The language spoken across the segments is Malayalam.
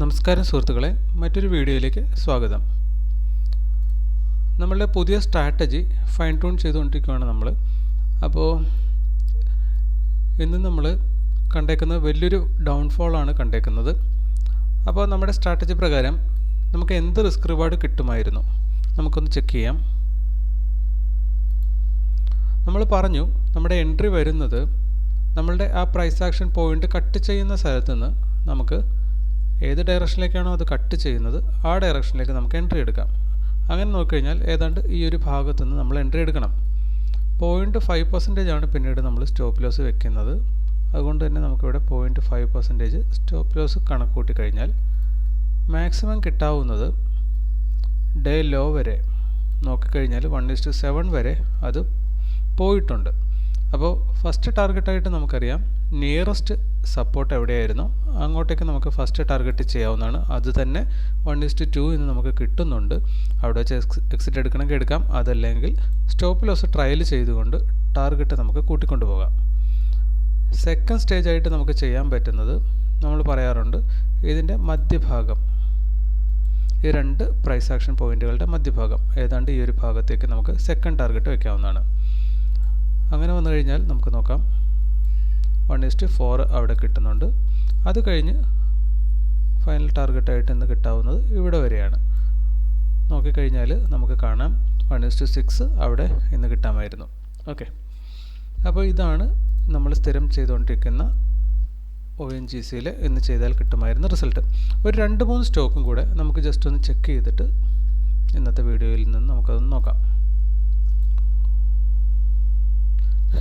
നമസ്കാരം സുഹൃത്തുക്കളെ മറ്റൊരു വീഡിയോയിലേക്ക് സ്വാഗതം. നമ്മളുടെ പുതിയ സ്ട്രാറ്റജി ഫൈൻ ട്യൂൺ ചെയ്തുകൊണ്ടിരിക്കുകയാണ് നമ്മൾ അപ്പോൾ ഇന്ന് നമ്മൾ കണ്ടേക്കുന്നത് വലിയൊരു ഡൗൺഫോളാണ് കണ്ടേക്കുന്നത്. അപ്പോൾ നമ്മുടെ സ്ട്രാറ്റജി പ്രകാരം നമുക്ക് എന്ത് റിസ്ക് റിവാർഡ് കിട്ടുമായിരുന്നു? നമുക്കൊന്ന് ചെക്ക് ചെയ്യാം. നമ്മൾ പറഞ്ഞു നമ്മുടെ എൻട്രി വരുന്നത് നമ്മളുടെ ആ പ്രൈസ് ആക്ഷൻ പോയിന്റ് കട്ട് ചെയ്യുന്ന സ്ഥലത്ത് നിന്ന് നമുക്ക് ഏത് ഡയറക്ഷനിലേക്കാണോ അത് കട്ട് ചെയ്യുന്നത് ആ ഡയറക്ഷനിലേക്ക് നമുക്ക് എൻട്രി എടുക്കാം. അങ്ങനെ നോക്കിക്കഴിഞ്ഞാൽ ഏതാണ്ട് ഈ ഒരു ഭാഗത്തു നിന്ന് നമ്മൾ എൻട്രി എടുക്കണം. പോയിന്റ് ഫൈവ് പെർസെന്റേജ് ആണ് പിന്നീട് നമ്മൾ സ്റ്റോപ്പ് ലോസ് വെക്കുന്നത്. അതുകൊണ്ട് തന്നെ നമുക്കിവിടെ point five percentage stop loss കണക്ക് കൂട്ടി കഴിഞ്ഞാൽ മാക്സിമം കിട്ടാവുന്നത് ഡേ ലോ വരെ. നോക്കിക്കഴിഞ്ഞാൽ വൺ ഇസ്റ്റു സെവൻ വരെ അത് പോയിട്ടുണ്ട്. അപ്പോൾ ഫസ്റ്റ് ടാർഗറ്റായിട്ട് നമുക്കറിയാം നിയറസ്റ്റ് സപ്പോർട്ട് എവിടെയായിരുന്നു? അങ്ങോട്ടേക്ക് നമുക്ക് ഫസ്റ്റ് ടാർഗറ്റ് ചെയ്യാവുന്നതാണ്. അത് തന്നെ വൺ ഇസ്റ്റ് ടു എന്ന് നമുക്ക് കിട്ടുന്നുണ്ട്. അവിടെ വെച്ച് എക്സിറ്റ് എടുക്കണമെങ്കിൽ എടുക്കാം. അതല്ലെങ്കിൽ സ്റ്റോപ്പ് ലോസ് ട്രയൽ ചെയ്തുകൊണ്ട് ടാർഗറ്റ് നമുക്ക് കൂട്ടിക്കൊണ്ടു പോകാം. സെക്കൻഡ് സ്റ്റേജ് ആയിട്ട് നമുക്ക് ചെയ്യാൻ പറ്റുന്നത് നമ്മൾ പറയാറുണ്ട് ഇതിന്റെ മധ്യഭാഗം. ഈ രണ്ട് പ്രൈസ് ആക്ഷൻ പോയിന്റുകളുടെ മധ്യഭാഗം. ഏതാണ്ട് ഈ ഒരു ഭാഗത്തേക്ക് നമുക്ക് സെക്കൻഡ് ടാർഗറ്റ് വയ്ക്കാവുന്നതാണ് അങ്ങനെ വന്നു കഴിഞ്ഞാൽ നമുക്ക് നോക്കാം. വൺ ഇസ്റ്റ് ഫോർ അവിടെ കിട്ടുന്നുണ്ട്. അത് കഴിഞ്ഞ് ഫൈനൽ ടാർഗറ്റായിട്ട് ഇന്ന് കിട്ടാവുന്നത് ഇവിടെ വരെയാണ്. നോക്കിക്കഴിഞ്ഞാൽ നമുക്ക് കാണാം വൺ ഇസ്റ്റ് സിക്സ് അവിടെ ഇന്ന് കിട്ടാമായിരുന്നു. ഓക്കെ അപ്പോൾ ഇതാണ് നമ്മൾ സ്ഥിരം ചെയ്തുകൊണ്ടിരിക്കുന്ന ഒ എൻ ജി സിയിൽ ഇന്ന് ചെയ്താൽ കിട്ടുമായിരുന്ന റിസൾട്ട് ഒരു രണ്ട് മൂന്ന് സ്റ്റോക്കും കൂടെ നമുക്ക് ജസ്റ്റ് ഒന്ന് ചെക്ക് ചെയ്തിട്ട് ഇന്നത്തെ വീഡിയോയിൽ നിന്ന് നമുക്കതൊന്ന് നോക്കാം.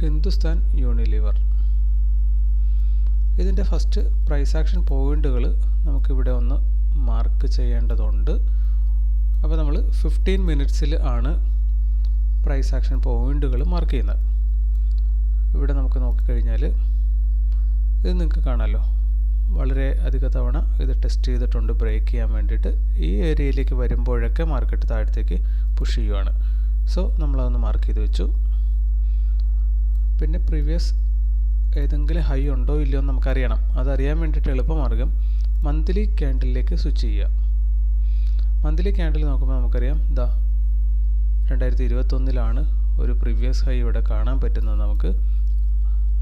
ഹിന്ദുസ്ഥാൻ യൂണിലിവർ. ഇതിന്റെ ഫസ്റ്റ് പ്രൈസ് ആക്ഷൻ പോയിന്റുകൾ നമുക്കിവിടെ ഒന്ന് മാർക്ക് ചെയ്യേണ്ടതുണ്ട്. അപ്പോൾ നമ്മൾ ഫിഫ്റ്റീൻ മിനിറ്റ്സിൽ ആണ് പ്രൈസ് ആക്ഷൻ പോയിന്റുകൾ മാർക്ക് ചെയ്യുന്നത്. ഇവിടെ നമുക്ക് നോക്കിക്കഴിഞ്ഞാൽ ഇത് നിങ്ങൾക്ക് കാണാമല്ലോ വളരെ അധിക തവണ ഇത് ടെസ്റ്റ് ചെയ്തിട്ടുണ്ട് ബ്രേക്ക് ചെയ്യാൻ വേണ്ടിയിട്ട്. ഈ ഏരിയയിലേക്ക് വരുമ്പോഴൊക്കെ മാർക്കറ്റ് താഴത്തേക്ക് പുഷ് ചെയ്യുവാണ്. സോ നമ്മളതൊന്ന് മാർക്ക് ചെയ്ത് വെച്ചു. പിന്നെ പ്രീവിയസ് ഏതെങ്കിലും ഹൈ ഉണ്ടോ ഇല്ലയോ എന്ന് നമുക്കറിയണം. അതറിയാൻ വേണ്ടിയിട്ട് എളുപ്പമാർഗം മന്ത്ലി ക്യാൻഡിലേക്ക് സ്വിച്ച് ചെയ്യുക. മന്ത്ലി ക്യാൻഡിൽ നോക്കുമ്പോൾ നമുക്കറിയാം ദാ രണ്ടായിരത്തി ഇരുപത്തൊന്നിലാണ് ഒരു പ്രീവിയസ് ഹൈ ഇവിടെ കാണാൻ പറ്റുന്നത് നമുക്ക്.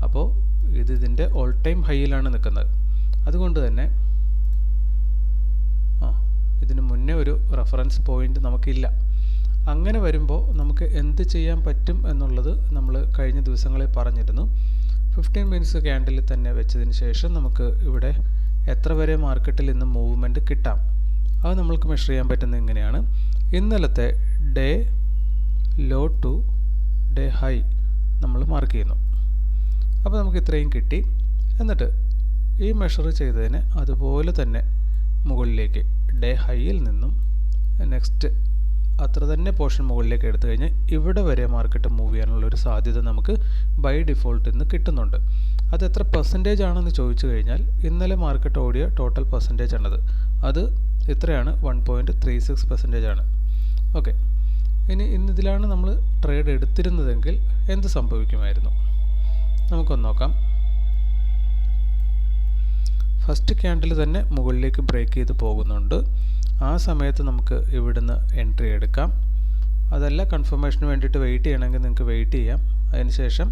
അപ്പോൾ ഇത് ഇതിന്റെ ഓൾ ടൈം ഹൈയിലാണ് നിൽക്കുന്നത്. അതുകൊണ്ട് തന്നെ ആ ഇതിന് മുന്നേ ഒരു റെഫറൻസ് പോയിന്റ് നമുക്കില്ല. അങ്ങനെ വരുമ്പോൾ നമുക്ക് എന്ത് ചെയ്യാൻ പറ്റും എന്നുള്ളത് നമ്മൾ കഴിഞ്ഞ ദിവസങ്ങളിൽ പറഞ്ഞിരുന്നു. ഫിഫ്റ്റീൻ മിനിറ്റ്സ് ക്യാൻഡിൽ തന്നെ വെച്ചതിന് ശേഷം നമുക്ക് ഇവിടെ എത്ര വരെ മാർക്കറ്റിൽ ഇന്ന് മൂവ്മെന്റ് കിട്ടാം? അത് നമ്മൾക്ക് മെഷർ ചെയ്യാൻ പറ്റുന്നത് ഇങ്ങനെയാണ്. ഇന്നലത്തെ day low to day high നമ്മൾ മാർക്ക് ചെയ്യുന്നു. അപ്പോൾ നമുക്ക് ഇത്രയും കിട്ടി. എന്നിട്ട് ഈ മെഷർ ചെയ്തതിന് അതുപോലെ തന്നെ മുകളിലേക്ക് ഡേ ഹൈയിൽ നിന്നും നെക്സ്റ്റ് അത്ര തന്നെ പോർഷൻ മുകളിലേക്ക് എടുത്തു കഴിഞ്ഞാൽ ഇവിടെ വരെ മാർക്കറ്റ് മൂവ് ചെയ്യാനുള്ള ഒരു സാധ്യത നമുക്ക് ബൈ ഡിഫോൾട്ട് ഇന്ന് കിട്ടുന്നുണ്ട്. അത് എത്ര പെർസെന്റേജ് ആണെന്ന് ചോദിച്ചു കഴിഞ്ഞാൽ ഇന്നലെ മാർക്കറ്റ് ഓടിയ ടോട്ടൽ പെർസെന്റേജ് ആണത്. അത് ഇത്രയാണ് one point three six percentage ആണ്. ഓക്കെ ഇനി ഇന്നിതിലാണ് നമ്മൾ ട്രേഡ് എടുത്തിരുന്നതെങ്കിൽ എന്ത് സംഭവിക്കുമായിരുന്നു? നമുക്കൊന്ന് നോക്കാം. ഫസ്റ്റ് ക്യാൻഡിൽ തന്നെ മുകളിലേക്ക് ബ്രേക്ക് ചെയ്ത് പോകുന്നുണ്ട്. ആ സമയത്ത് നമുക്ക് ഇവിടുന്ന് എൻട്രി എടുക്കാം. അതല്ല കൺഫർമേഷന് വേണ്ടിയിട്ട് വെയിറ്റ് ചെയ്യണമെങ്കിൽ നിങ്ങൾക്ക് വെയിറ്റ് ചെയ്യാം. അതിനുശേഷം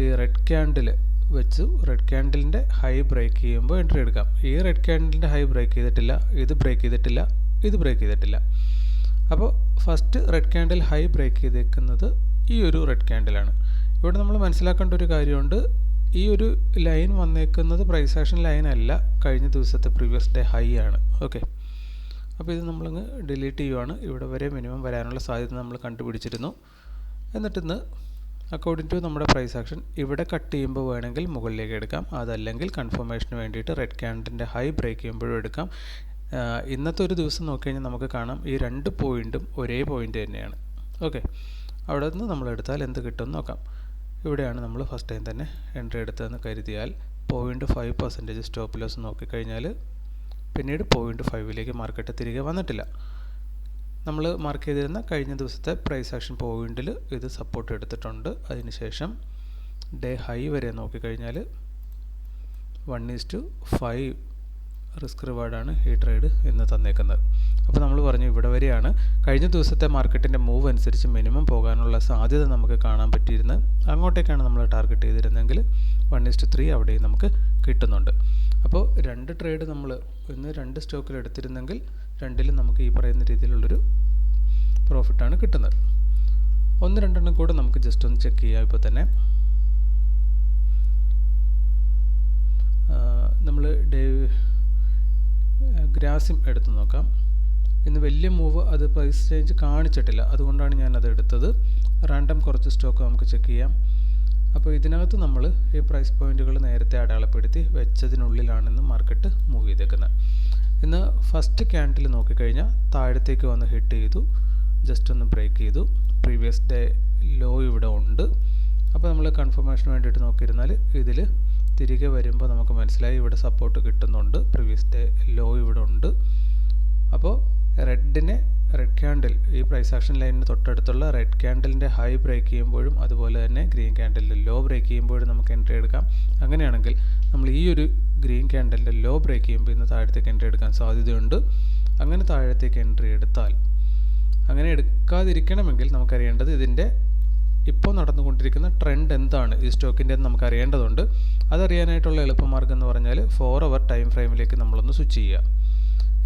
ഈ റെഡ് ക്യാൻഡിൽ വെച്ച് റെഡ് ക്യാൻഡിലിന്റെ ഹൈ ബ്രേക്ക് ചെയ്യുമ്പോൾ എൻട്രി എടുക്കാം. ഈ റെഡ് ക്യാൻഡിലിന്റെ ഹൈ ബ്രേക്ക് ചെയ്തിട്ടില്ല ഇത് ബ്രേക്ക് ചെയ്തിട്ടില്ല ഇത് ബ്രേക്ക് ചെയ്തിട്ടില്ല. അപ്പോൾ first red candle high break ചെയ്തേക്കുന്നത് ഈ ഒരു റെഡ് ക്യാൻഡിലാണ് ഇവിടെ നമ്മൾ മനസ്സിലാക്കേണ്ട ഒരു കാര്യമുണ്ട്. ഈ ഒരു ലൈൻ വന്നേക്കുന്നത് പ്രൈസ് ആക്ഷൻ ലൈൻ അല്ല കഴിഞ്ഞ ദിവസത്തെ പ്രീവിയസ് ഡേ ഹൈ ആണ്. ഓക്കെ അപ്പോൾ ഇത് നമ്മളങ്ങ് ഡിലീറ്റ് ചെയ്യുവാണ്. ഇവിടെ വരെ മിനിമം വരാനുള്ള സാധ്യത നമ്മൾ കണ്ടുപിടിച്ചിരുന്നു. എന്നിട്ടിന്ന് അക്കോർഡിംഗ് ടു നമ്മുടെ പ്രൈസ് ആക്ഷൻ ഇവിടെ കട്ട് ചെയ്യുമ്പോൾ വേണമെങ്കിൽ മുകളിലേക്ക് എടുക്കാം. അതല്ലെങ്കിൽ കൺഫർമേഷന് വേണ്ടിയിട്ട് റെഡ് ക്യാൻഡിന്റെ ഹൈ ബ്രേക്ക് ചെയ്യുമ്പോഴും എടുക്കാം. ഇന്നത്തെ ഒരു ദിവസം നോക്കിക്കഴിഞ്ഞാൽ നമുക്ക് കാണാം ഈ രണ്ട് പോയിന്റും ഒരേ പോയിന്റ് തന്നെയാണ്. ഓക്കെ അവിടെ നിന്ന് നമ്മൾ എടുത്താൽ എന്ത് കിട്ടുമെന്ന് നോക്കാം. ഇവിടെയാണ് നമ്മൾ ഫസ്റ്റ് ടൈം തന്നെ എൻട്രി എടുത്തതെന്ന് കരുതിയാൽ point five percentage stop loss നോക്കിക്കഴിഞ്ഞാൽ പിന്നീട് പോയിന്റ് ഫൈവിലേക്ക് മാർക്കറ്റ് തിരികെ വന്നിട്ടില്ല. നമ്മൾ മാർക്ക് ചെയ്തിരുന്ന കഴിഞ്ഞ ദിവസത്തെ പ്രൈസ് ആക്ഷൻ പോയിന്റിൽ ഇത് സപ്പോർട്ട് എടുത്തിട്ടുണ്ട്. അതിനുശേഷം ഡേ ഹൈ വരെ നോക്കിക്കഴിഞ്ഞാൽ one is to five risk റിവാർഡാണ് ഈ ട്രേഡ് ഇന്ന് തന്നേക്കുന്നത്. അപ്പോൾ നമ്മൾ പറഞ്ഞു ഇവിടെ വരെയാണ്. കഴിഞ്ഞ ദിവസത്തെ മാർക്കറ്റിന്റെ മൂവ് അനുസരിച്ച് മിനിമം പോകാനുള്ള സാധ്യത നമുക്ക് കാണാൻ പറ്റിയിരുന്നത്. അങ്ങോട്ടേക്കാണ് നമ്മൾ ടാർഗറ്റ് ചെയ്തിരുന്നെങ്കിൽ വൺ ഇസ്റ്റ് ത്രീ അവിടെയും നമുക്ക് കിട്ടുന്നുണ്ട്. അപ്പോൾ രണ്ട് ട്രേഡ് നമ്മൾ ഇന്ന് രണ്ട് സ്റ്റോക്കിൽ എടുത്തിരുന്നെങ്കിൽ രണ്ടിലും നമുക്ക് ഈ പറയുന്ന രീതിയിലുള്ളൊരു പ്രോഫിറ്റാണ് കിട്ടുന്നത്. ഒന്ന് രണ്ടെണ്ണം കൂടെ നമുക്ക് ജസ്റ്റ് ഒന്ന് ചെക്ക് ചെയ്യാം ഇപ്പോൾ തന്നെ. നമ്മൾ ഡേ ഗ്രാസിം എടുത്ത് നോക്കാം. ഇന്ന് വലിയ മൂവ് അത് പ്രൈസ് ചേഞ്ച് കാണിച്ചിട്ടില്ല. അതുകൊണ്ടാണ് ഞാൻ അത് എടുത്തത്. റാൻഡം കുറച്ച് സ്റ്റോക്ക് നമുക്ക് ചെക്ക് ചെയ്യാം. അപ്പോൾ ഇതിനകത്ത് നമ്മൾ ഈ പ്രൈസ് പോയിന്റുകൾ നേരത്തെ അടയാളപ്പെടുത്തി വെച്ചതിനുള്ളിലാണെന്ന് മാർക്കറ്റ് മൂവ് ചെയ്തേക്കുന്നത് ഇന്ന് ഫസ്റ്റ് ക്യാൻഡിൽ നോക്കിക്കഴിഞ്ഞാൽ താഴത്തേക്ക് വന്ന് ഹിറ്റ് ചെയ്തു. ജസ്റ്റ് ഒന്ന് ബ്രേക്ക് ചെയ്തു. പ്രീവിയസ് ഡേ ലോ ഇവിടെ ഉണ്ട്. അപ്പോൾ നമ്മൾ കൺഫർമേഷന് വേണ്ടിയിട്ട് നോക്കിയിരുന്നാൽ ഇതിൽ തിരികെ വരുമ്പോൾ നമുക്ക് മനസ്സിലായി ഇവിടെ സപ്പോർട്ട് കിട്ടുന്നുണ്ട്. പ്രീവിയസ് ഡേ ലോ ഇവിടെ ഉണ്ട്. അപ്പോൾ റെഡിനെ റെഡ് ക്യാൻഡിൽ ഈ പ്രൈസ് ആക്ഷൻ ലൈനിന് തൊട്ടടുത്തുള്ള റെഡ് ക്യാൻഡലിന്റെ ഹൈ ബ്രേക്ക് ചെയ്യുമ്പോഴും അതുപോലെ തന്നെ ഗ്രീൻ ക്യാൻഡലിന്റെ ലോ ബ്രേക്ക് ചെയ്യുമ്പോഴും നമുക്ക് എൻട്രി എടുക്കാം. അങ്ങനെയാണെങ്കിൽ നമ്മൾ ഈ ഒരു ഗ്രീൻ ക്യാൻഡലിന്റെ ലോ ബ്രേക്ക് ചെയ്യുമ്പോൾ ഇന്ന് താഴത്തേക്ക് എൻട്രി എടുക്കാൻ സാധ്യതയുണ്ട്. അങ്ങനെ താഴത്തേക്ക് എൻട്രി എടുത്താൽ അങ്ങനെ എടുക്കാതിരിക്കണമെങ്കിൽ നമുക്കറിയേണ്ടത് ഇതിന്റെ ഇപ്പോൾ നടന്നുകൊണ്ടിരിക്കുന്ന ട്രെൻഡ് എന്താണ്? ഈ സ്റ്റോക്കിന്റെ എന്ന് നമുക്ക് അറിയേണ്ടതുണ്ട് അതറിയാനായിട്ടുള്ള എളുപ്പമാർഗം എന്ന് പറഞ്ഞാൽ ഫോർ അവർ ടൈം ഫ്രെയിമിലേക്ക് നമ്മളൊന്ന് സ്വിച്ച് ചെയ്യുക.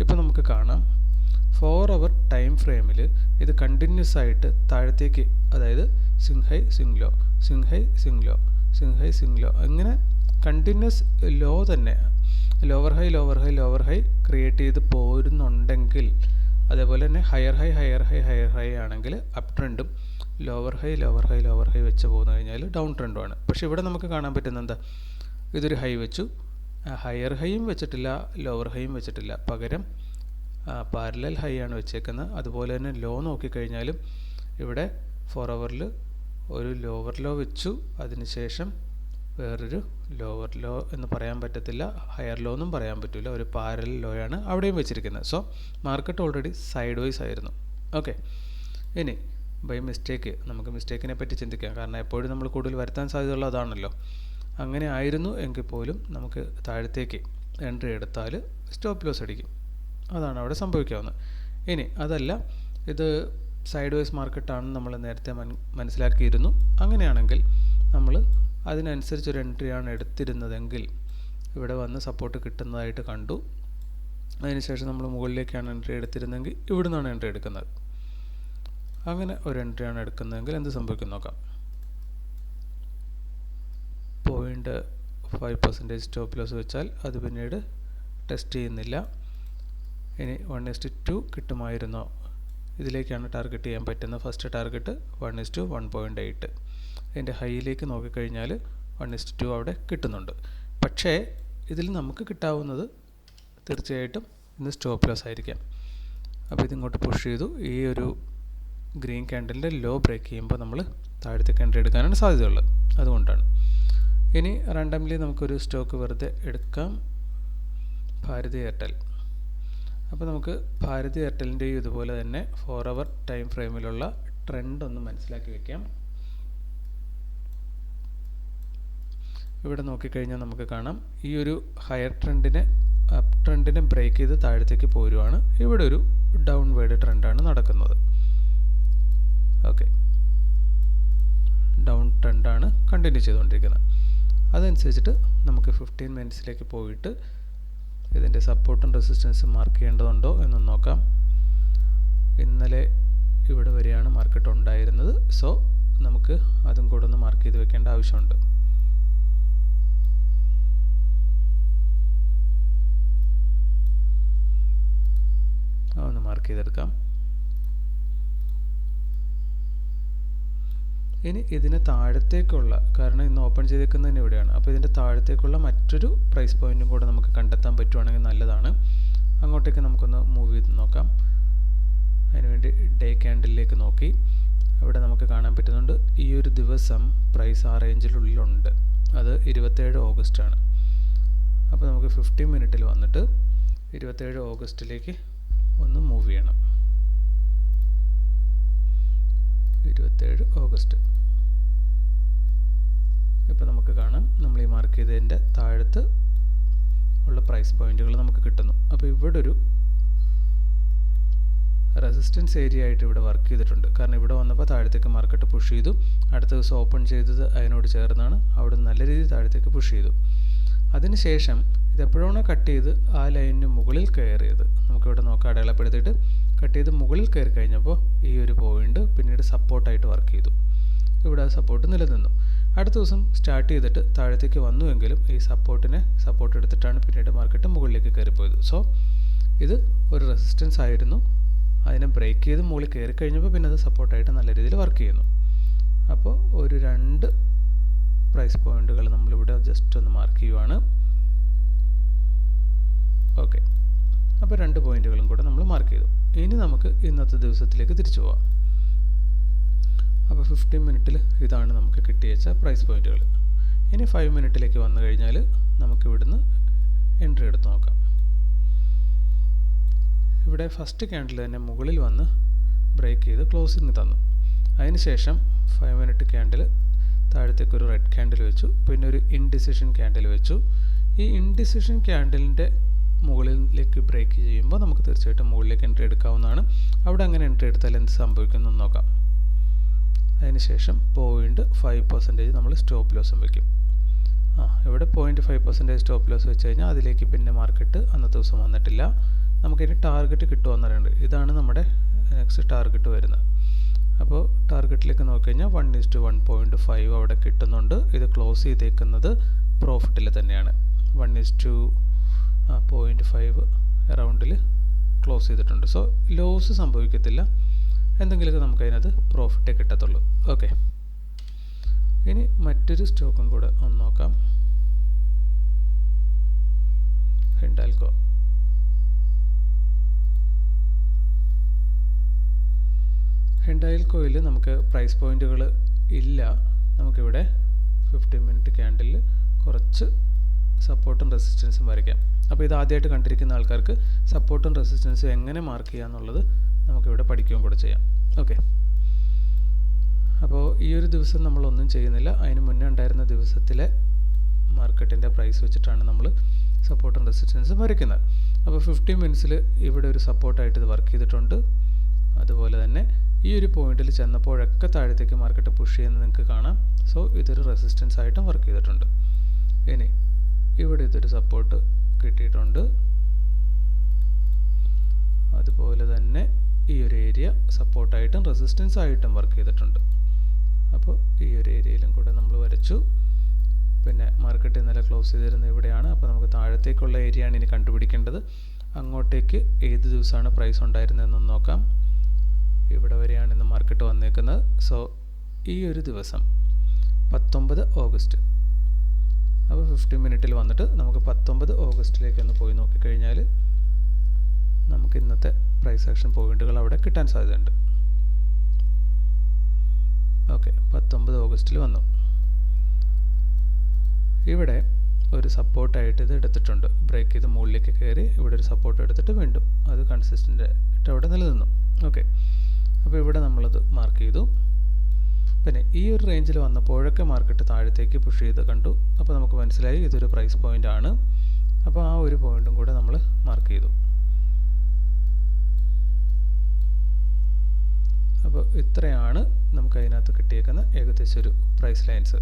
ഇപ്പോൾ നമുക്ക് കാണാം. ഫോർ അവർ ടൈം ഫ്രെയിമിൽ ഇത് കണ്ടിന്യൂസ് ആയിട്ട് താഴത്തേക്ക് അതായത് സിംഹൈ സിംഗ്ലോ സിംഹൈ swing low swing high swing low അങ്ങനെ കണ്ടിന്യൂസ് ലോ തന്നെ lower high lower high lower high create ചെയ്ത് പോരുന്നുണ്ടെങ്കിൽ അതേപോലെ തന്നെ higher high higher high higher high ആണെങ്കിൽ up ട്രെൻഡും lower high lower high lower high വെച്ച് പോകുന്നു കഴിഞ്ഞാൽ ഡൗൺ ട്രെൻഡുമാണ് പക്ഷേ ഇവിടെ നമുക്ക് കാണാൻ പറ്റുന്ന എന്താ? ഇതൊരു ഹൈ വെച്ചു. ഹയർ ഹൈയും വെച്ചിട്ടില്ല ലോവർ ഹൈയും വെച്ചിട്ടില്ല. പകരം പാരലൽ ഹൈ ആണ് വെച്ചേക്കുന്നത്. അതുപോലെ തന്നെ ലോ നോക്കിക്കഴിഞ്ഞാലും ഇവിടെ ഫോർ അവറിൽ ഒരു ലോവർ ലോ വെച്ചു. അതിനുശേഷം വേറൊരു ലോവർ ലോ എന്ന് പറയാൻ പറ്റത്തില്ല. ഹയർ ലോ എന്നും പറയാൻ പറ്റില്ല ഒരു പാരൽ ആണ് അവിടെയും വെച്ചിരിക്കുന്നത്. So market already sideways ആയിരുന്നു. ഓക്കെ ഇനി ബൈ മിസ്റ്റേക്ക് നമുക്ക് മിസ്റ്റേക്കിനെ പറ്റി ചിന്തിക്കാം. കാരണം എപ്പോഴും നമ്മൾ കൂടുതൽ വരുത്താൻ സാധ്യതയുള്ള അതാണല്ലോ. അങ്ങനെ ആയിരുന്നു എങ്കിൽ പോലും നമുക്ക് താഴത്തേക്ക് എൻട്രി എടുത്താൽ സ്റ്റോപ്പ് ലോസ് അടിക്കും. അതാണ് അവിടെ സംഭവിക്കാവുന്നത്. ഇനി അതല്ല ഇത് സൈഡ് വൈസ് മാർക്കറ്റാണെന്ന് നമ്മൾ നേരത്തെ മൻ മനസ്സിലാക്കിയിരുന്നു. അങ്ങനെയാണെങ്കിൽ നമ്മൾ അതിനനുസരിച്ച് അതിനനുസരിച്ചൊരു എൻട്രിയാണ് എടുത്തിരുന്നതെങ്കിൽ ഇവിടെ വന്ന് സപ്പോർട്ട് കിട്ടുന്നതായിട്ട് കണ്ടു. അതിനുശേഷം നമ്മൾ മുകളിലേക്കാണ് എൻട്രി എടുത്തിരുന്നെങ്കിൽ ഇവിടെ നിന്നാണ് എൻട്രി എടുക്കുന്നത്. അങ്ങനെ ഒരു എൻട്രിയാണ് എടുക്കുന്നതെങ്കിൽ എന്ത് സംഭവിക്കും നോക്കാം. Point five percentage stop loss വെച്ചാൽ അത് പിന്നീട് ടെസ്റ്റ് ചെയ്യുന്നില്ല. ഇനി വൺ ഇസ്റ്റ് ടു കിട്ടുമായിരുന്നോ. ഇതിലേക്കാണ് ടാർഗറ്റ് ചെയ്യാൻ പറ്റുന്ന first target one is to one point eight ഇതിന്റെ ഹൈയിലേക്ക് നോക്കിക്കഴിഞ്ഞാൽ വൺ ഇസ്റ്റ് ടു അവിടെ കിട്ടുന്നുണ്ട്. പക്ഷേ ഇതിൽ നമുക്ക് കിട്ടാവുന്നത് തീർച്ചയായിട്ടും ഇന്ന് സ്റ്റോപ്പ് ലോസ് ആയിരിക്കാം. അപ്പോൾ ഇതിങ്ങോട്ട് പുഷ് ചെയ്തു. ഈ ഒരു ഗ്രീൻ ക്യാൻഡലിന്റെ ലോ ബ്രേക്ക് ചെയ്യുമ്പോൾ നമ്മൾ താഴത്തേക്ക് എൻട്രി എടുക്കാനാണ് സാധ്യതയുള്ളത്. അതുകൊണ്ടാണ്. ഇനി റാൻഡംലി നമുക്കൊരു സ്റ്റോക്ക് വെറുതെ എടുക്കാം. ഭാരതി എയർടെൽ അപ്പോൾ നമുക്ക് ഭാരതി എയർടെലിന്റെയും ഇതുപോലെ തന്നെ ഫോർ അവർ ടൈം ഫ്രെയിമിലുള്ള ട്രെൻഡ് ഒന്ന് മനസ്സിലാക്കി വെക്കാം. ഇവിടെ നോക്കിക്കഴിഞ്ഞാൽ നമുക്ക് കാണാം. ഈ ഒരു ഹയർ ട്രെൻഡിനെ അപ്പ് ട്രെൻഡിനെ ബ്രേക്ക് ചെയ്ത് താഴത്തേക്ക് പോരുവാണ്. ഇവിടെ ഒരു ഡൗൺ വേർഡ് ട്രെൻഡാണ് നടക്കുന്നത്. ഓക്കെ ഡൗൺ ട്രെൻഡാണ് കണ്ടിന്യൂ ചെയ്തുകൊണ്ടിരിക്കുന്നത്. അതനുസരിച്ചിട്ട് നമുക്ക് ഫിഫ്റ്റീൻ മിനിറ്റ്സിലേക്ക് പോയിട്ട് ഇതിന്റെ സപ്പോർട്ടും റെസിസ്റ്റൻസും മാർക്ക് ചെയ്യേണ്ടതുണ്ടോ എന്ന് നോക്കാം. ഇന്നലെ ഇവിടെ വരെയാണ് മാർക്കറ്റ് ഉണ്ടായിരുന്നത്. സോ നമുക്ക് അതും കൂടെ ഒന്ന് മാർക്ക് ചെയ്ത് വെക്കേണ്ട ആവശ്യമുണ്ട്. ഒന്ന് മാർക്ക് ചെയ്തെടുക്കാം. ഇനി ഇതിന് താഴത്തേക്കുള്ള കാരണം ഇന്ന് ഓപ്പൺ ചെയ്തേക്കുന്നതിന് ഇവിടെയാണ്. അപ്പോൾ ഇതിന്റെ താഴത്തേക്കുള്ള മറ്റൊരു പ്രൈസ് പോയിന്റും കൂടെ നമുക്ക് കണ്ടെത്താൻ പറ്റുവാണെങ്കിൽ നല്ലതാണ്. അങ്ങോട്ടേക്ക് നമുക്കൊന്ന് മൂവ് ചെയ്ത് നോക്കാം. അതിനുവേണ്ടി ഡേ ക്യാൻഡിലേക്ക് നോക്കി. ഇവിടെ നമുക്ക് കാണാൻ പറ്റുന്നുണ്ട് ഈ ഒരു ദിവസം പ്രൈസ് ആ റേഞ്ചിലുള്ളിലുണ്ട് അത് ഇരുപത്തേഴ് ഓഗസ്റ്റാണ് അപ്പോൾ നമുക്ക് ഫിഫ്റ്റീൻ മിനിറ്റിൽ വന്നിട്ട് ഇരുപത്തേഴ് ഓഗസ്റ്റിലേക്ക് ഒന്ന് മൂവ് ചെയ്യണം. ഇരുപത്തേഴ് ഓഗസ്റ്റ്. ഇപ്പോൾ നമുക്ക് കാണാം. നമ്മൾ ഈ മാർക്ക് ചെയ്തതിന്റെ താഴത്ത് ഉള്ള പ്രൈസ് പോയിന്റുകൾ നമുക്ക് കിട്ടുന്നു. അപ്പോൾ ഇവിടെ ഒരു റെസിസ്റ്റൻസ് ഏരിയ ആയിട്ട് ഇവിടെ വർക്ക് ചെയ്തിട്ടുണ്ട്. കാരണം ഇവിടെ വന്നപ്പോൾ താഴത്തേക്ക് മാർക്കറ്റ് പുഷ് ചെയ്തു. അടുത്ത ദിവസം ഓപ്പൺ ചെയ്തത് അതിനോട് ചേർന്നാണ്. അവിടെ നല്ല രീതിയിൽ താഴത്തേക്ക് പുഷ് ചെയ്തു. അതിനുശേഷം ഇതെപ്പോഴാണോ കട്ട് ചെയ്ത് ആ ലൈനിന് മുകളിൽ കയറിയത്. നമുക്കിവിടെ നോക്കാം അടയാളപ്പെടുത്തിയിട്ട് കട്ട് ചെയ്ത് മുകളിൽ കയറി കഴിഞ്ഞപ്പോൾ ഈ ഒരു പോയിന്റ് പിന്നീട് സപ്പോർട്ടായിട്ട് വർക്ക് ചെയ്തു. ഇവിടെ സപ്പോർട്ട് നിലനിന്നു. അടുത്ത ദിവസം സ്റ്റാർട്ട് ചെയ്തിട്ട് താഴത്തേക്ക് വന്നുവെങ്കിലും ഈ സപ്പോർട്ടിനെ സപ്പോർട്ട് എടുത്തിട്ടാണ് പിന്നീട് മാർക്കറ്റ് മുകളിലേക്ക് കയറിപ്പോയത്. സോ ഇത് ഒരു റെസിസ്റ്റൻസ് ആയിരുന്നു. അതിനെ ബ്രേക്ക് ചെയ്ത് മുകളിൽ കയറി കഴിഞ്ഞപ്പോൾ പിന്നെ അത് സപ്പോർട്ടായിട്ട് നല്ല രീതിയിൽ വർക്ക് ചെയ്യുന്നു. അപ്പോൾ ഒരു രണ്ട് പ്രൈസ് പോയിന്റുകൾ നമ്മളിവിടെ ജസ്റ്റ് ഒന്ന് മാർക്ക് ചെയ്യുവാണ്. ഓക്കെ അപ്പോൾ രണ്ട് പോയിന്റുകളും കൂടെ നമ്മൾ മാർക്ക് ചെയ്തു. ഇനി നമുക്ക് ഇന്നത്തെ ദിവസത്തിലേക്ക് തിരിച്ചു പോവാം. അപ്പോൾ ഫിഫ്റ്റീൻ മിനിറ്റിൽ ഇതാണ് നമുക്ക് കിട്ടിയച്ച പ്രൈസ് പോയിന്റുകൾ ഇനി ഫൈവ് മിനിറ്റിലേക്ക് വന്നു കഴിഞ്ഞാൽ നമുക്ക് ഇവിടുന്ന് എൻട്രി എടുത്ത് നോക്കാം. ഇവിടെ ഫസ്റ്റ് ക്യാൻഡിൽ തന്നെ മുകളിൽ വന്ന് ബ്രേക്ക് ചെയ്ത് ക്ലോസിങ് തന്നു. അതിനുശേഷം ഫൈവ് മിനിറ്റ് ക്യാൻഡിൽ താഴത്തേക്ക് ഒരു റെഡ് ക്യാൻഡിൽ വെച്ചു. പിന്നെ ഒരു ഇൻഡിസിഷൻ ക്യാൻഡിൽ വെച്ചു. ഈ ഇൻഡിസിഷൻ ക്യാൻഡിലിന്റെ മുകളിലേക്ക് ബ്രേക്ക് ചെയ്യുമ്പോൾ നമുക്ക് തീർച്ചയായിട്ടും മുകളിലേക്ക് എൻട്രി എടുക്കാവുന്നതാണ്. അവിടെ അങ്ങനെ എൻട്രി എടുത്താൽ എന്ത് സംഭവിക്കുന്നു നോക്കാം. അതിനുശേഷം പോയിന്റ് ഫൈവ് പെർസെന്റേജ് നമ്മൾ സ്റ്റോപ്പ് ലോസും വയ്ക്കും ആ ഇവിടെ point five percentage stop loss വെച്ച് കഴിഞ്ഞാൽ അതിലേക്ക് പിന്നെ മാർക്കറ്റ് അന്നത്തെ ദിവസം വന്നിട്ടില്ല. നമുക്കിനി ടാർഗറ്റ് കിട്ടുമെന്ന് പറയുന്നത് ഇതാണ് നമ്മുടെ നെക്സ്റ്റ് ടാർഗറ്റ് വരുന്നത്. അപ്പോൾ ടാർഗറ്റിലേക്ക് നോക്കിക്കഴിഞ്ഞാൽ one to one point five അവിടെ കിട്ടുന്നുണ്ട്. ഇത് ക്ലോസ് ചെയ്തേക്കുന്നത് പ്രോഫിറ്റിൽ തന്നെയാണ്. വൺ ടു പോയിന്റ് ഫൈവ് അറൗണ്ടിൽ ക്ലോസ് ചെയ്തിട്ടുണ്ട്. സോ ലോസ് സംഭവിക്കത്തില്ല. എന്തെങ്കിലുമൊക്കെ നമുക്ക് അതിനകത്ത് പ്രോഫിറ്റേ കിട്ടത്തുള്ളൂ. ഓക്കെ ഇനി മറ്റൊരു സ്റ്റോക്കും കൂടെ ഒന്ന് നോക്കാം. ഹിൻഡാൽക്കോ ഹിൻഡാൽക്കോയിൽ നമുക്ക് പ്രൈസ് പോയിന്റുകൾ ഇല്ല. നമുക്കിവിടെ ഫിഫ്റ്റീൻ മിനിറ്റ് ക്യാൻഡിൽ കുറച്ച് സപ്പോർട്ടും റെസിസ്റ്റൻസും വരയ്ക്കാം. അപ്പോൾ ഇത് ആദ്യമായിട്ട് കണ്ടിരിക്കുന്ന ആൾക്കാർക്ക് സപ്പോർട്ടും റെസിസ്റ്റൻസും എങ്ങനെ മാർക്ക് ചെയ്യുക എന്നുള്ളത് നമുക്കിവിടെ പഠിക്കുകയും കൂടെ ചെയ്യാം. ഓക്കെ അപ്പോൾ ഈ ഒരു ദിവസം നമ്മളൊന്നും ചെയ്യുന്നില്ല. അതിന് മുന്നേ ഉണ്ടായിരുന്ന ദിവസത്തിലെ മാർക്കറ്റിന്റെ പ്രൈസ് വെച്ചിട്ടാണ് നമ്മൾ സപ്പോർട്ടും റെസിസ്റ്റൻസും വരയ്ക്കുന്നത്. അപ്പോൾ ഫിഫ്റ്റി മിനിറ്റ്സിൽ ഇവിടെ ഒരു സപ്പോർട്ടായിട്ട് ഇത് വർക്ക് ചെയ്തിട്ടുണ്ട്. അതുപോലെ തന്നെ ഈ ഒരു പോയിന്റിൽ ചെന്നപ്പോഴൊക്കെ താഴത്തേക്ക് മാർക്കറ്റ് പുഷ് ചെയ്യുന്നത് നിങ്ങൾക്ക് കാണാം. സോ ഇതൊരു റെസിസ്റ്റൻസ് ആയിട്ടും വർക്ക് ചെയ്തിട്ടുണ്ട്. ഇനി ഇവിടെ ഇതൊരു സപ്പോർട്ട് കിട്ടിയിട്ടുണ്ട്. അതുപോലെ തന്നെ ഈ ഒരു ഏരിയ സപ്പോർട്ടായിട്ടും റെസിസ്റ്റൻസ് ആയിട്ടും വർക്ക് ചെയ്തിട്ടുണ്ട്. അപ്പോൾ ഈ ഒരു ഏരിയയിലും കൂടെ നമ്മൾ വരച്ചു. പിന്നെ മാർക്കറ്റ് ഇന്നലെ ക്ലോസ് ചെയ്തിരുന്നത് ഇവിടെയാണ്. അപ്പോൾ നമുക്ക് താഴത്തേക്കുള്ള ഏരിയ ആണ് ഇനി കണ്ടുപിടിക്കേണ്ടത്. അങ്ങോട്ടേക്ക് ഏത് ദിവസമാണ് പ്രൈസ് ഉണ്ടായിരുന്നതെന്നൊന്ന് നോക്കാം. ഇവിടെ വരെയാണ് ഇന്ന് മാർക്കറ്റ് വന്നേക്കുന്നത്. സോ ഈ ഒരു ദിവസം പത്തൊമ്പത് ഓഗസ്റ്റ്. അപ്പോൾ ഫിഫ്റ്റീൻ മിനിറ്റിൽ വന്നിട്ട് നമുക്ക് പത്തൊമ്പത് ഓഗസ്റ്റിലേക്ക് ഒന്ന് പോയി നോക്കിക്കഴിഞ്ഞാൽ നമുക്ക് ഇന്നത്തെ പ്രൈസ് ആക്ഷൻ പോയിന്റുകൾ അവിടെ കിട്ടാൻ സാധ്യതയുണ്ട്. ഓക്കെ പത്തൊമ്പത് ഓഗസ്റ്റിൽ വന്നു. ഇവിടെ ഒരു സപ്പോർട്ടായിട്ട് ഇത് എടുത്തിട്ടുണ്ട്. ബ്രേക്ക് ചെയ്ത് മുകളിലേക്ക് കയറി ഇവിടെ ഒരു സപ്പോർട്ട് എടുത്തിട്ട് വീണ്ടും അത് കൺസിസ്റ്റന്റ് ആയിട്ട് അവിടെ നിലനിന്നു. ഓക്കെ അപ്പോൾ ഇവിടെ നമ്മളത് മാർക്ക് ചെയ്തു. പിന്നെ ഈ ഒരു റേഞ്ചിൽ വന്നപ്പോഴൊക്കെ മാർക്കറ്റ് താഴത്തേക്ക് പുഷ് ചെയ്ത് കണ്ടു. അപ്പോൾ നമുക്ക് മനസ്സിലായി ഇതൊരു പ്രൈസ് പോയിന്റ് ആണ്. അപ്പോൾ ആ ഒരു പോയിന്റും കൂടെ നമ്മൾ മാർക്ക് ചെയ്തു. അപ്പോൾ ഇത്രയാണ് നമുക്ക് അതിനകത്ത് കിട്ടിയേക്കുന്ന ഏകദേശം ഒരു പ്രൈസ് ലൈൻസ്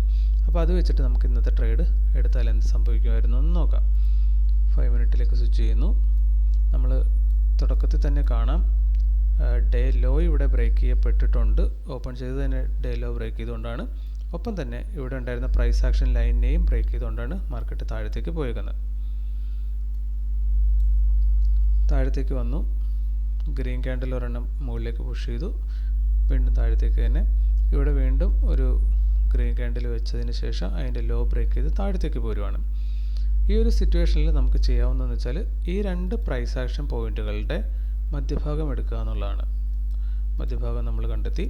അപ്പോൾ അത് വെച്ചിട്ട് നമുക്ക് ഇന്നത്തെ ട്രേഡ് എടുത്താൽ എന്ത് സംഭവിക്കുമായിരുന്നു എന്ന് നോക്കാം. ഫൈവ് മിനിറ്റിലേക്ക് സ്വിച്ച് ചെയ്യുന്നു. നമ്മൾ തുടക്കത്തിൽ തന്നെ കാണാം. ഡേ ലോ ഇവിടെ ബ്രേക്ക് ചെയ്യപ്പെട്ടിട്ടുണ്ട്. ഓപ്പൺ ചെയ്ത് തന്നെ ഡേ ലോ ബ്രേക്ക് ചെയ്തുകൊണ്ടാണ്. ഒപ്പം തന്നെ ഇവിടെ ഉണ്ടായിരുന്ന പ്രൈസ് ആക്ഷൻ ലൈനിനെയും ബ്രേക്ക് ചെയ്തുകൊണ്ടാണ് മാർക്കറ്റ് താഴത്തേക്ക് പോയേക്കുന്നത്. താഴത്തേക്ക് വന്നു. ഗ്രീൻ ക്യാൻഡിൽ ഒരെണ്ണം മുകളിലേക്ക് പുഷ് ചെയ്തു. വീണ്ടും താഴത്തേക്ക് തന്നെ ഇവിടെ വീണ്ടും ഒരു ഗ്രീൻ ക്യാൻഡിൽ വെച്ചതിന് ശേഷം അതിന്റെ ലോ ബ്രേക്ക് ചെയ്ത് താഴത്തേക്ക് പോരുവാണ്. ഈ ഒരു സിറ്റുവേഷനിൽ നമുക്ക് ചെയ്യാവുന്നതെന്ന് വെച്ചാൽ ഈ രണ്ട് പ്രൈസ് ആക്ഷൻ പോയിന്റുകളുടെ മധ്യഭാഗം എടുക്കുക എന്നുള്ളതാണ്. മധ്യഭാഗം നമ്മൾ കണ്ടെത്തി.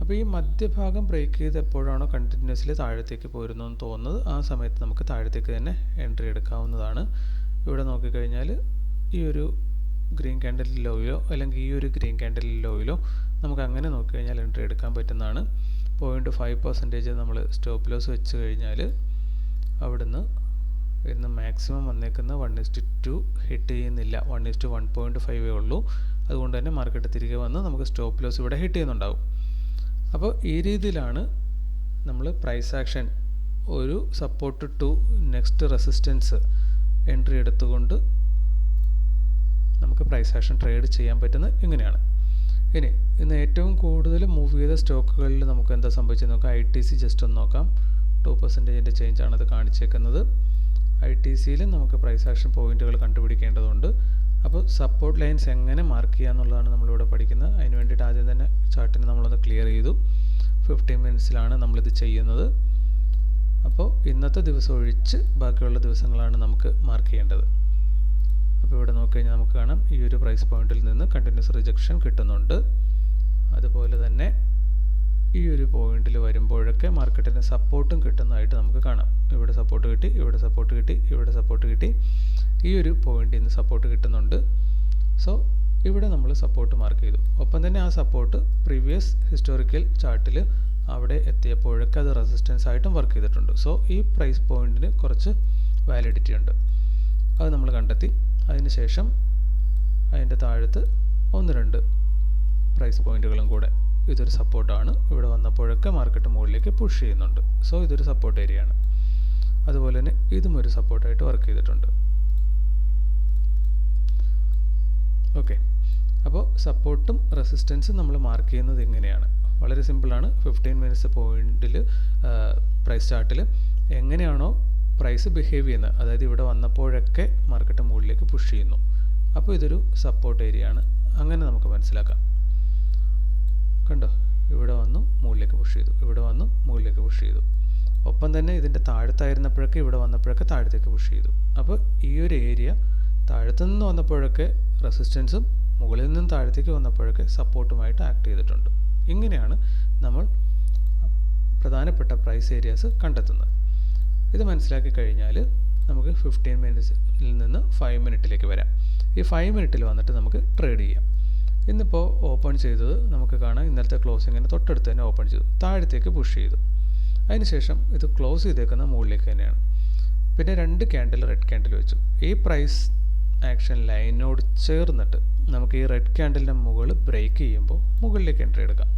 അപ്പോൾ ഈ മധ്യഭാഗം ബ്രേക്ക് ചെയ്ത് എപ്പോഴാണോ കണ്ടിന്യൂസ്ലി താഴത്തേക്ക് പോരുന്നു എന്ന് തോന്നുന്നത്? ആ സമയത്ത് നമുക്ക് താഴത്തേക്ക് തന്നെ എൻട്രി എടുക്കാവുന്നതാണ്. ഇവിടെ നോക്കിക്കഴിഞ്ഞാൽ ഈ ഒരു ഗ്രീൻ ക്യാൻഡലിൽ ലോയിലോ അല്ലെങ്കിൽ ഈ ഒരു ഗ്രീൻ ക്യാൻഡലിൽ ലോയിലോ നമുക്ക് അങ്ങനെ നോക്കിക്കഴിഞ്ഞാൽ എൻട്രി എടുക്കാൻ പറ്റുന്നതാണ്. പോയിന്റ് ഫൈവ് പെർസെന്റേജ് നമ്മൾ സ്റ്റോപ്പ് ലോസ് വെച്ച് കഴിഞ്ഞാൽ അവിടുന്ന് ഇന്ന് മാക്സിമം വന്നേക്കുന്ന വൺ ഇസ്റ്റ് ടു ഹിറ്റ് ചെയ്യുന്നില്ല. വൺ ഇസ്റ്റ് വൺ പോയിന്റ് ഫൈവേ ഉള്ളൂ. അതുകൊണ്ട് തന്നെ മാർക്കറ്റ് തിരികെ വന്ന് നമുക്ക് സ്റ്റോപ്പ് ലോസ് ഇവിടെ ഹിറ്റ് ചെയ്യുന്നുണ്ടാവും. അപ്പോൾ ഈ രീതിയിലാണ് നമ്മൾ പ്രൈസ് ആക്ഷൻ ഒരു support to next resistance entry എടുത്തുകൊണ്ട് നമുക്ക് പ്രൈസ് ആക്ഷൻ ട്രേഡ് ചെയ്യാൻ പറ്റുന്നത് ഇങ്ങനെയാണ്. ഇനി ഇന്ന് ഏറ്റവും കൂടുതൽ മൂവ് ചെയ്ത സ്റ്റോക്കുകളിൽ നമുക്ക് എന്താ സംഭവിച്ചത് നോക്കാം. ഐ ടി സി ജസ്റ്റ് ഒന്ന് നോക്കാം. ടു പെർസെന്റേജിന്റെ ചേഞ്ച് അത് കാണിച്ചേക്കുന്നത്. ഐ ടി സിയിൽ നമുക്ക് പ്രൈസ് ആക്ഷൻ പോയിന്റുകൾ കണ്ടുപിടിക്കേണ്ടതുണ്ട്. അപ്പോൾ സപ്പോർട്ട് ലൈൻസ് എങ്ങനെ മാർക്ക് ചെയ്യുക എന്നുള്ളതാണ് നമ്മളിവിടെ പഠിക്കുന്നത്. അതിന് വേണ്ടിയിട്ട് ആദ്യം തന്നെ ചാർട്ടിന് നമ്മളൊന്ന് ക്ലിയർ ചെയ്തു. ഫിഫ്റ്റീൻ മിനിറ്റ്സിലാണ് നമ്മളിത് ചെയ്യുന്നത്. അപ്പോൾ ഇന്നത്തെ ദിവസം ഒഴിച്ച് ബാക്കിയുള്ള ദിവസങ്ങളാണ് നമുക്ക് മാർക്ക് ചെയ്യേണ്ടത്. അപ്പോൾ ഇവിടെ നോക്കിക്കഴിഞ്ഞാൽ നമുക്ക് കാണാം. ഈ ഒരു പ്രൈസ് പോയിന്റിൽ നിന്ന് കണ്ടിന്യൂസ് റിജക്ഷൻ കിട്ടുന്നുണ്ട്. അതുപോലെ തന്നെ ഈ ഒരു പോയിന്റിൽ വരുമ്പോഴൊക്കെ മാർക്കറ്റിന് സപ്പോർട്ടും കിട്ടുന്നതായിട്ട് നമുക്ക് കാണാം. ഇവിടെ സപ്പോർട്ട് കിട്ടി ഇവിടെ സപ്പോർട്ട് കിട്ടി ഇവിടെ സപ്പോർട്ട് കിട്ടി. ഈ ഒരു പോയിന്റിൽ നിന്ന് സപ്പോർട്ട് കിട്ടുന്നുണ്ട്. സോ ഇവിടെ നമ്മൾ സപ്പോർട്ട് മാർക്ക് ചെയ്തു. ഒപ്പം തന്നെ ആ സപ്പോർട്ട് പ്രീവിയസ് ഹിസ്റ്റോറിക്കൽ ചാർട്ടിൽ അവിടെ എത്തിയപ്പോഴൊക്കെ അത് റെസിസ്റ്റൻസ് ആയിട്ടും വർക്ക് ചെയ്തിട്ടുണ്ട്. സോ ഈ പ്രൈസ് പോയിന്റിന് കുറച്ച് വാലിഡിറ്റി ഉണ്ട്. അത് നമ്മൾ കണ്ടെത്തി. അതിനുശേഷം അതിന്റെ താഴത്ത് ഒന്ന് രണ്ട് പ്രൈസ് പോയിന്റുകളും കൂടെ ഇതൊരു സപ്പോർട്ടാണ് ഇവിടെ വന്നപ്പോഴൊക്കെ മാർക്കറ്റ് മുകളിലേക്ക് പുഷ് ചെയ്യുന്നുണ്ട്. സോ ഇതൊരു സപ്പോർട്ട് ഏരിയ ആണ്. അതുപോലെ തന്നെ ഇതും ഒരു സപ്പോർട്ടായിട്ട് വർക്ക് ചെയ്തിട്ടുണ്ട്. ഓക്കെ അപ്പോൾ സപ്പോർട്ടും റെസിസ്റ്റൻസും നമ്മൾ മാർക്ക് ചെയ്യുന്നത് എങ്ങനെയാണ് വളരെ സിമ്പിളാണ് ഫിഫ്റ്റീൻ മിനിറ്റ്സ് പോയിന്റിൽ പ്രൈസ് ചാർട്ടിൽ എങ്ങനെയാണോ പ്രൈസ് ബിഹേവ് ചെയ്യുന്നത്. അതായത് ഇവിടെ വന്നപ്പോഴൊക്കെ മാർക്കറ്റ് മുകളിലേക്ക് പുഷ് ചെയ്യുന്നു. അപ്പോൾ ഇതൊരു സപ്പോർട്ട് ഏരിയ ആണ്. അങ്ങനെ നമുക്ക് മനസ്സിലാക്കാം. കണ്ടോ? ഇവിടെ വന്നു മുകളിലേക്ക് പുഷ് ചെയ്തു. ഇവിടെ വന്നു മുകളിലേക്ക് പുഷ് ചെയ്തു. ഒപ്പം തന്നെ ഇതിന്റെ താഴത്തായിരുന്നപ്പോഴൊക്കെ ഇവിടെ വന്നപ്പോഴൊക്കെ താഴത്തേക്ക് പുഷ് ചെയ്തു. അപ്പോൾ ഈ ഒരു ഏരിയ താഴത്തു നിന്ന് വന്നപ്പോഴൊക്കെ റെസിസ്റ്റൻസും മുകളിൽ നിന്നും താഴത്തേക്ക് വന്നപ്പോഴൊക്കെ സപ്പോർട്ടുമായിട്ട് ആക്ട് ചെയ്തിട്ടുണ്ട്. ഇങ്ങനെയാണ് നമ്മൾ പ്രധാനപ്പെട്ട പ്രൈസ് ഏരിയാസ് കണ്ടെത്തുന്നത്. ഇത് മനസ്സിലാക്കി കഴിഞ്ഞാൽ നമുക്ക് ഫിഫ്റ്റീൻ മിനിറ്റ്സിൽ നിന്ന് ഫൈവ് മിനിറ്റിലേക്ക് വരാം. ഈ ഫൈവ് മിനിറ്റിൽ വന്നിട്ട് നമുക്ക് ട്രേഡ് ചെയ്യാം. ഇന്നിപ്പോൾ ഓപ്പൺ ചെയ്തത് നമുക്ക് കാണാം. ഇന്നലത്തെ ക്ലോസിങ്ങിന് തൊട്ടടുത്ത് തന്നെ ഓപ്പൺ ചെയ്തു. താഴത്തേക്ക് പുഷ് ചെയ്തു. അതിനുശേഷം ഇത് ക്ലോസ് ചെയ്തേക്കുന്ന മുകളിലേക്ക് തന്നെയാണ്. പിന്നെ രണ്ട് ക്യാൻഡിൽ റെഡ് ക്യാൻഡിൽ വെച്ചു. ഈ പ്രൈസ് ആക്ഷൻ ലൈനോട് ചേർന്നിട്ട് നമുക്ക് ഈ റെഡ് ക്യാൻഡിലിന്റെ മുകളിൽ ബ്രേക്ക് ചെയ്യുമ്പോൾ മുകളിലേക്ക് എൻട്രി എടുക്കാം.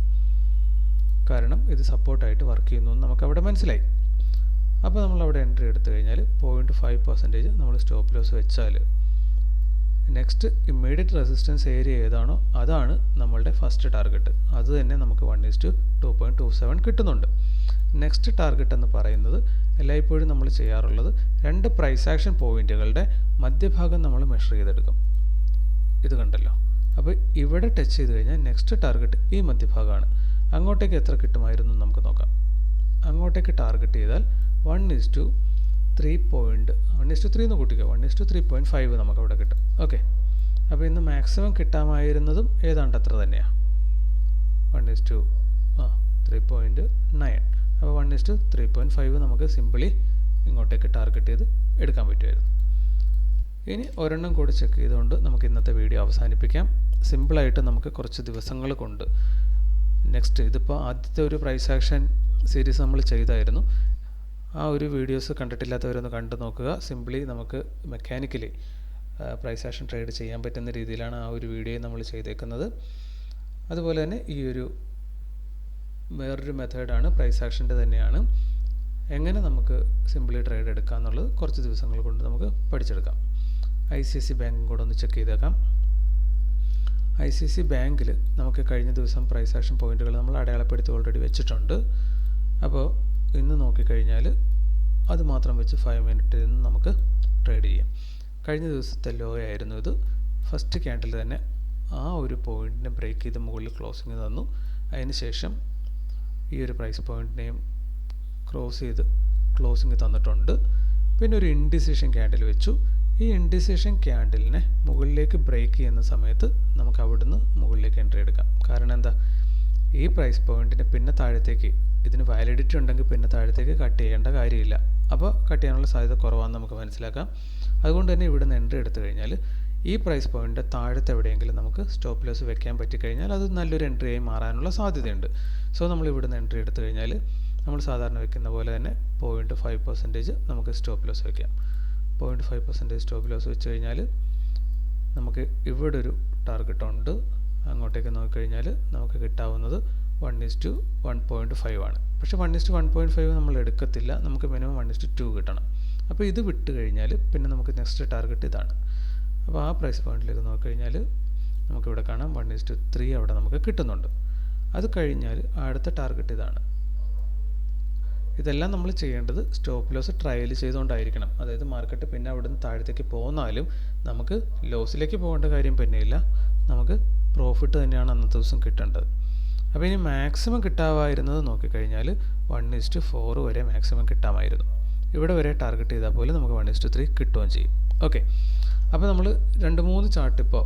കാരണം ഇത് സപ്പോർട്ടായിട്ട് വർക്ക് ചെയ്യുന്നു എന്ന് നമുക്ക് അവിടെ മനസ്സിലായി. അപ്പോൾ നമ്മൾ അവിടെ എൻട്രി എടുത്തു കഴിഞ്ഞാൽ പോയിന്റ് ഫൈവ് പെർസെന്റേജ് നമ്മൾ സ്റ്റോപ്പ് ലോസ് വെച്ചാൽ നെക്സ്റ്റ് ഇമ്മീഡിയറ്റ് റെസിസ്റ്റൻസ് ഏരിയ ഏതാണോ അതാണ് നമ്മളുടെ ഫസ്റ്റ് ടാർഗറ്റ് അത് തന്നെ നമുക്ക് one is to two point two seven കിട്ടുന്നുണ്ട്. നെക്സ്റ്റ് ടാർഗറ്റ് എന്ന് പറയുന്നത് എല്ലായ്പ്പോഴും നമ്മൾ ചെയ്യാറുള്ളത് രണ്ട് പ്രൈസ് ആക്ഷൻ പോയിന്റുകളുടെ മധ്യഭാഗം നമ്മൾ മെഷർ ചെയ്തെടുക്കും. ഇത് കണ്ടല്ലോ. അപ്പോൾ ഇവിടെ ടച്ച് ചെയ്ത് കഴിഞ്ഞാൽ നെക്സ്റ്റ് ടാർഗറ്റ് ഈ മധ്യഭാഗമാണ്. അങ്ങോട്ടേക്ക് എത്ര കിട്ടുമായിരുന്നു നമുക്ക് നോക്കാം. അങ്ങോട്ടേക്ക് ടാർഗറ്റ് ചെയ്താൽ one is to three point one is to three എന്ന് കൂട്ടിക്കോ. One is to three point five നമുക്കവിടെ കിട്ടും. ഓക്കെ അപ്പോൾ ഇന്ന് മാക്സിമം കിട്ടാമായിരുന്നതും ഏതാണ്ട് അത്ര തന്നെയാണ് വൺ ഇസ് ടു ആ ത്രീ പോയിന്റ് നയൻ അപ്പോൾ one is to three point five നമുക്ക് സിമ്പിളി ഇങ്ങോട്ടേക്ക് ടാർഗറ്റ് ചെയ്ത് എടുക്കാൻ പറ്റുമായിരുന്നു. ഇനി ഒരെണ്ണം കൂടി ചെക്ക് ചെയ്തുകൊണ്ട് നമുക്ക് ഇന്നത്തെ വീഡിയോ അവസാനിപ്പിക്കാം. സിമ്പിളായിട്ട് നമുക്ക് കുറച്ച് ദിവസങ്ങൾ കൊണ്ട്. നെക്സ്റ്റ് ഇതിപ്പോൾ ആദ്യത്തെ ഒരു പ്രൈസ് ആക്ഷൻ സീരീസ് നമ്മൾ ചെയ്തായിരുന്നു. ആ ഒരു വീഡിയോസ് കണ്ടിട്ടില്ലാത്തവരൊന്ന് കണ്ടു നോക്കുക. സിംപ്ലി നമുക്ക് മെക്കാനിക്കലി പ്രൈസ് ആക്ഷൻ ട്രേഡ് ചെയ്യാൻ പറ്റുന്ന രീതിയിലാണ് ആ ഒരു വീഡിയോ നമ്മൾ ചെയ്തേക്കുന്നത്. അതുപോലെ തന്നെ ഈ ഒരു വേറൊരു മെത്തേഡാണ് പ്രൈസ് ആക്ഷന്റെ തന്നെയാണ്. എങ്ങനെ നമുക്ക് സിംപ്ലി ട്രേഡ് എടുക്കാം എന്നുള്ളത് കുറച്ച് ദിവസങ്ങൾ കൊണ്ട് നമുക്ക് പഠിച്ചെടുക്കാം. ഐ സി എസ് സി ബാങ്കും കൂടെ ഒന്ന് ചെക്ക് ചെയ്തേക്കാം. ഐ സി എസ് സി ബാങ്കിൽ നമുക്ക് കഴിഞ്ഞ ദിവസം പ്രൈസ് ആക്ഷൻ പോയിന്റുകൾ നമ്മൾ അടയാളപ്പെടുത്തി ഓൾറെഡി വെച്ചിട്ടുണ്ട്. അപ്പോൾ ഇന്ന് നോക്കിക്കഴിഞ്ഞാൽ അത് മാത്രം വെച്ച് ഫൈവ് മിനിറ്റിൽ നിന്ന് നമുക്ക് ട്രേഡ് ചെയ്യാം. കഴിഞ്ഞ ദിവസത്തെ ലോ ആയിരുന്നു ഇത്. ഫസ്റ്റ് ക്യാൻഡിൽ തന്നെ ആ ഒരു പോയിന്റിനെ ബ്രേക്ക് ചെയ്ത് മുകളിൽ ക്ലോസിങ് തന്നു. അതിന് ശേഷം ഈ ഒരു പ്രൈസ് പോയിന്റിനെയും ക്രോസ് ചെയ്ത് ക്ലോസിങ് തന്നിട്ടുണ്ട്. പിന്നെ ഒരു ഇൻഡിസിഷൻ ക്യാൻഡിൽ വെച്ചു. ഈ ഇൻഡിസിഷൻ ക്യാൻഡിലിനെ മുകളിലേക്ക് ബ്രേക്ക് ചെയ്യുന്ന സമയത്ത് നമുക്ക് അവിടുന്ന് മുകളിലേക്ക് എൻട്രി എടുക്കാം. കാരണം എന്താ? ഈ പ്രൈസ് പോയിന്റിന് പിന്നെ താഴത്തേക്ക് ഇതിന് വാലിഡിറ്റി ഉണ്ടെങ്കിൽ പിന്നെ താഴത്തേക്ക് കട്ട് ചെയ്യേണ്ട കാര്യമില്ല. അപ്പോൾ കട്ട് ചെയ്യാനുള്ള സാധ്യത കുറവാണെന്ന് നമുക്ക് മനസ്സിലാക്കാം. അതുകൊണ്ട് തന്നെ ഇവിടെ നിന്ന് എൻട്രി എടുത്തു കഴിഞ്ഞാൽ ഈ പ്രൈസ് പോയിന്റ് താഴത്തെ എവിടെയെങ്കിലും നമുക്ക് സ്റ്റോപ്പ് ലോസ് വെക്കാൻ പറ്റിക്കഴിഞ്ഞാൽ അത് നല്ലൊരു എൻട്രി ആയി മാറാനുള്ള സാധ്യതയുണ്ട്. സോ നമ്മൾ ഇവിടെ നിന്ന് എൻട്രി എടുത്തു കഴിഞ്ഞാൽ നമ്മൾ സാധാരണ വെക്കുന്ന പോലെ തന്നെ പോയിന്റ് ഫൈവ് പെർസെന്റേജ് നമുക്ക് സ്റ്റോപ്പ് ലോസ് വെക്കാം. Point five percentage stop loss വെച്ച് കഴിഞ്ഞാൽ നമുക്ക് ഇവിടെ ഒരു ടാർഗറ്റ് ഉണ്ട്. അങ്ങോട്ടേക്ക് നോക്കിക്കഴിഞ്ഞാൽ നമുക്ക് കിട്ടാവുന്നത് one is to one point five ആണ്. പക്ഷേ one is to one point five നമ്മൾ എടുക്കത്തില്ല. നമുക്ക് മിനിമം വൺ ഇസ് ടു കിട്ടണം. അപ്പോൾ ഇത് വിട്ട് കഴിഞ്ഞാൽ പിന്നെ നമുക്ക് നെക്സ്റ്റ് ടാർഗറ്റ് ഇതാണ്. അപ്പോൾ ആ പ്രൈസ് പോയിന്റിലേക്ക് നോക്കിക്കഴിഞ്ഞാൽ നമുക്കിവിടെ കാണാം വൺ ഇസ് ടു ത്രീ അവിടെ നമുക്ക് കിട്ടുന്നുണ്ട്. അത് കഴിഞ്ഞാൽ അടുത്ത ടാർഗറ്റ് ഇതാണ്. ഇതെല്ലാം നമ്മൾ ചെയ്യേണ്ടത് സ്റ്റോപ്പ് ലോസ് ട്രയൽ ചെയ്തുകൊണ്ടായിരിക്കണം. അതായത് മാർക്കറ്റ് പിന്നെ അവിടുന്ന് താഴത്തേക്ക് പോന്നാലും നമുക്ക് ലോസിലേക്ക് പോകേണ്ട കാര്യം പിന്നെയില്ല. നമുക്ക് പ്രോഫിറ്റ് തന്നെയാണ് അന്നത്തെ ദിവസം കിട്ടേണ്ടത്. അപ്പോൾ ഇനി മാക്സിമം കിട്ടാമായിരുന്നത് നോക്കിക്കഴിഞ്ഞാൽ വൺ ഇസ്റ്റ് ഫോർ വരെ മാക്സിമം കിട്ടാമായിരുന്നു. ഇവിടെ വരെ ടാർഗറ്റ് ചെയ്താൽ പോലും നമുക്ക് വൺ ഇസ്റ്റ് ത്രീ കിട്ടുകയും ചെയ്യും. ഓക്കെ അപ്പോൾ നമ്മൾ രണ്ട് മൂന്ന് ചാർട്ട് ഇപ്പോൾ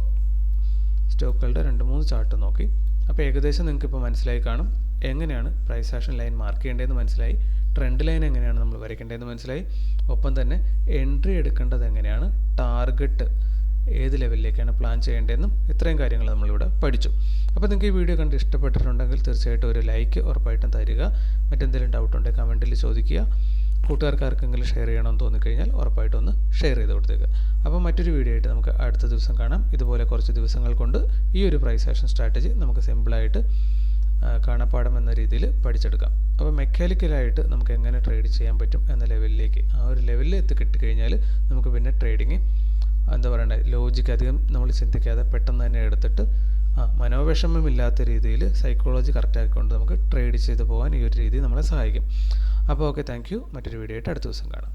സ്റ്റോക്കുകളുടെ രണ്ട് മൂന്ന് ചാർട്ട് നോക്കി. അപ്പോൾ ഏകദേശം നിങ്ങൾക്ക് ഇപ്പോൾ മനസ്സിലായി കാണും. എങ്ങനെയാണ് പ്രൈസ് ആക്ഷൻ ലൈൻ മാർക്ക് ചെയ്യേണ്ടതെന്ന് മനസ്സിലായി. ട്രെൻഡ് ലൈൻ എങ്ങനെയാണ് നമ്മൾ വരയ്ക്കേണ്ടതെന്ന് മനസ്സിലായി. ഒപ്പം തന്നെ എൻട്രി എടുക്കേണ്ടത് എങ്ങനെയാണ്? ടാർഗറ്റ് ഏത് ലെവലിലേക്കാണ് പ്ലാൻ ചെയ്യേണ്ടതെന്നും ഇത്രയും കാര്യങ്ങൾ നമ്മളിവിടെ പഠിച്ചു. അപ്പോൾ നിങ്ങൾക്ക് ഈ വീഡിയോ കണ്ട് ഇഷ്ടപ്പെട്ടിട്ടുണ്ടെങ്കിൽ തീർച്ചയായിട്ടും ഒരു ലൈക്ക് ഉറപ്പായിട്ടും തരിക. മറ്റെന്തെങ്കിലും ഡൗട്ട് ഉണ്ടെങ്കിൽ കമന്റിൽ ചോദിക്കുക. കൂട്ടുകാർക്ക് ആർക്കെങ്കിലും ഷെയർ ചെയ്യണമെന്ന് തോന്നിക്കഴിഞ്ഞാൽ ഉറപ്പായിട്ടും ഒന്ന് ഷെയർ ചെയ്ത് കൊടുത്തേക്ക്. അപ്പോൾ മറ്റൊരു വീഡിയോ ആയിട്ട് നമുക്ക് അടുത്ത ദിവസം കാണാം. ഇതുപോലെ കുറച്ച് ദിവസങ്ങൾ കൊണ്ട് ഈ ഒരു പ്രൈസ് ആക്ഷൻ സ്ട്രാറ്റജി നമുക്ക് സിമ്പിളായിട്ട് കാണപ്പാടം എന്ന രീതിയിൽ പഠിച്ചെടുക്കാം. അപ്പോൾ മെക്കാനിക്കലായിട്ട് നമുക്ക് എങ്ങനെ ട്രേഡ് ചെയ്യാൻ പറ്റും എന്ന ലെവലിലേക്ക് ആ ഒരു ലെവലിൽ എത്തി കിട്ടിക്കഴിഞ്ഞാൽ നമുക്ക് പിന്നെ ട്രേഡിങ് എന്താ പറയണ്ടേ ലോജിക്ക് അധികം നമ്മൾ ചിന്തിക്കാതെ പെട്ടെന്ന് തന്നെ എടുത്തിട്ട് ആ മനോവിഷമമില്ലാത്ത രീതിയിൽ സൈക്കോളജി കറക്റ്റാക്കിക്കൊണ്ട് നമുക്ക് ട്രേഡ് ചെയ്ത് പോകാൻ ഈ ഒരു രീതി നമ്മളെ സഹായിക്കും. അപ്പോൾ ഓക്കെ താങ്ക് യു മറ്റൊരു വീഡിയോ ആയിട്ട് അടുത്ത ദിവസം കാണാം.